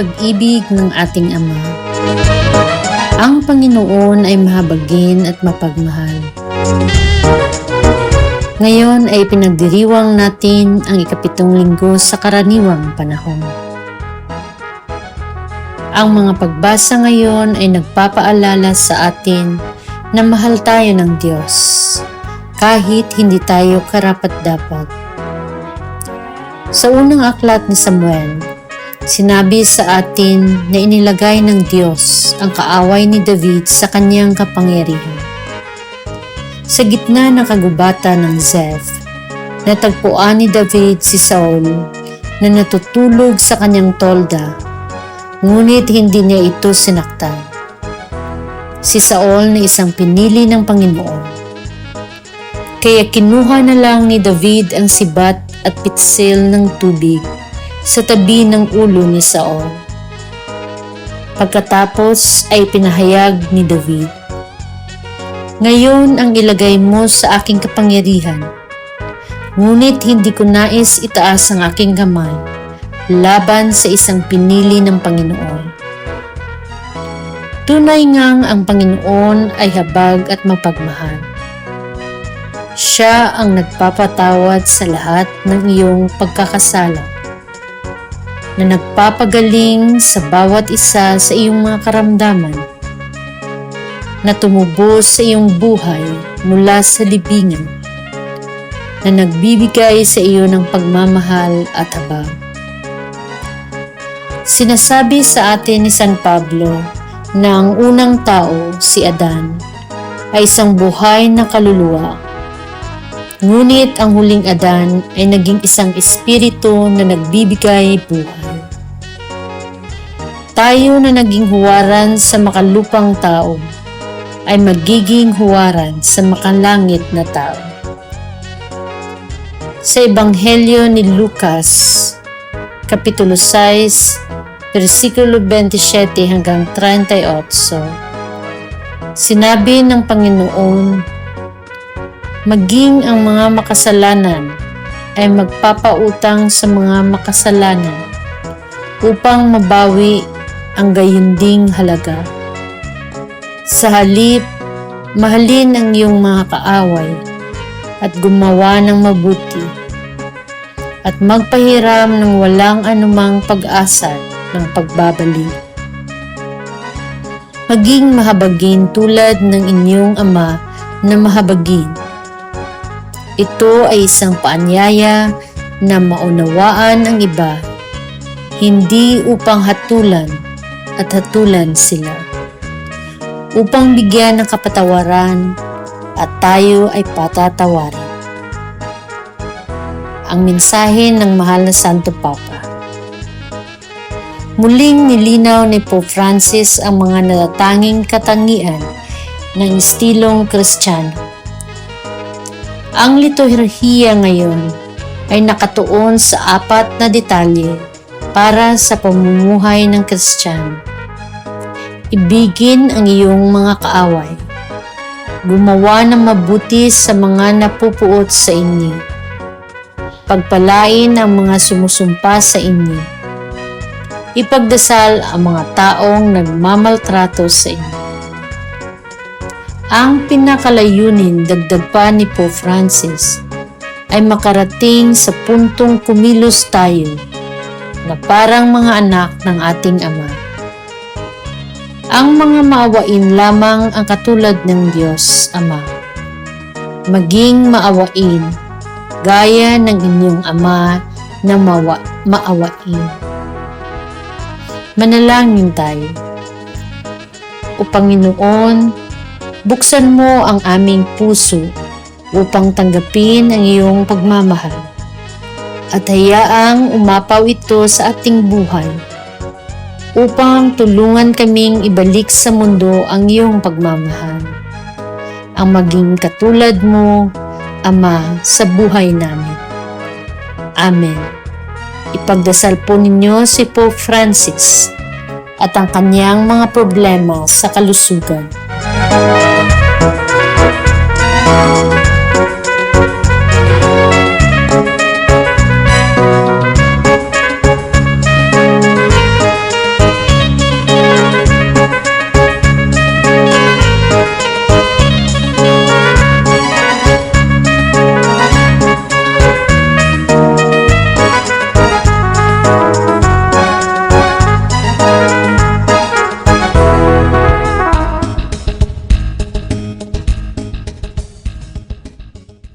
pag-ibig ng ating Ama. Ang Panginoon ay mahabagin at mapagmahal. Ngayon ay pinagdiriwang natin ang ikapitong linggo sa karaniwang panahon. Ang mga pagbasa ngayon ay nagpapaalala sa atin na mahal tayo ng Diyos kahit hindi tayo karapat-dapat. Sa unang aklat ni Samuel, sinabi sa atin na inilagay ng Diyos ang kaaway ni David sa kanyang kapangyarihan. Sa gitna ng kagubatan ng Zeph, natagpuan ni David si Saul na natutulog sa kanyang tolda, ngunit hindi niya ito sinaktan. Si Saul na isang pinili ng Panginoon. Kaya kinuha na lang ni David ang sibat at pitsil ng tubig sa tabi ng ulo ni Saul. Pagkatapos ay pinahayag ni David, Ngayon ang ilagay mo sa aking kapangyarihan, ngunit hindi ko nais itaas ang aking kamay laban sa isang pinili ng Panginoon. Tunay ngang ang Panginoon ay habag at mapagmahal. Siya ang nagpapatawad sa lahat ng iyong pagkakasala na nagpapagaling sa bawat isa sa iyong mga karamdaman na tumubos sa iyong buhay mula sa libingan na nagbibigay sa iyo ng pagmamahal at habag. Sinasabi sa atin ni San Pablo na ang unang tao, si Adan, ay isang buhay na kaluluwa. Ngunit ang huling Adan ay naging isang espiritu na nagbibigay buhay. Tayo na naging huwaran sa makalupang tao ay magiging huwaran sa makalangit na tao. Sa Ebanghelyo ni Lucas, Kapitulo 6, versikulo 27 hanggang 38, sinabi ng Panginoon, Maging ang mga makasalanan ay magpapautang sa mga makasalanan upang mabawi ang gayunding halaga. Sa halip, mahalin ang iyong mga kaaway at gumawa ng mabuti at magpahiram ng walang anumang pag-asa ng pagbabalik. Maging mahabagin tulad ng inyong ama na mahabagin. Ito ay isang paanyaya na maunawaan ang iba, hindi upang hatulan at hatulan sila. Upang bigyan ng kapatawaran at tayo ay patatawarin. Ang mensahe ng mahal na Santo Papa. Muling nilinaw ni Pope Francis ang mga natatanging katangian ng estilong kristyano. Ang liturhiya ngayon ay nakatuon sa apat na detalye para sa pamumuhay ng kristyano. Ibigin ang iyong mga kaaway. Gumawa ng mabuti sa mga napupuot sa inyo. Pagpalain ang mga sumusumpa sa inyo. Ipagdasal ang mga taong nagmamaltrato sa inyo. Ang pinakalayunin dagdag pa ni Pope Francis ay makarating sa puntong kumilos tayo na parang mga anak ng ating Ama. Ang mga maawain lamang ang katulad ng Diyos Ama. Maging maawain gaya ng inyong Ama na mawa, maawain. Manalangin tayo. O Panginoon, buksan mo ang aming puso upang tanggapin ang iyong pagmamahal at hayaang umapaw ito sa ating buhay upang tulungan kaming ibalik sa mundo ang iyong pagmamahal. Ang maging katulad mo, Ama, sa buhay namin. Amen. Ipagdasal po ninyo si Pope Francis at ang kanyang mga problema sa kalusugan.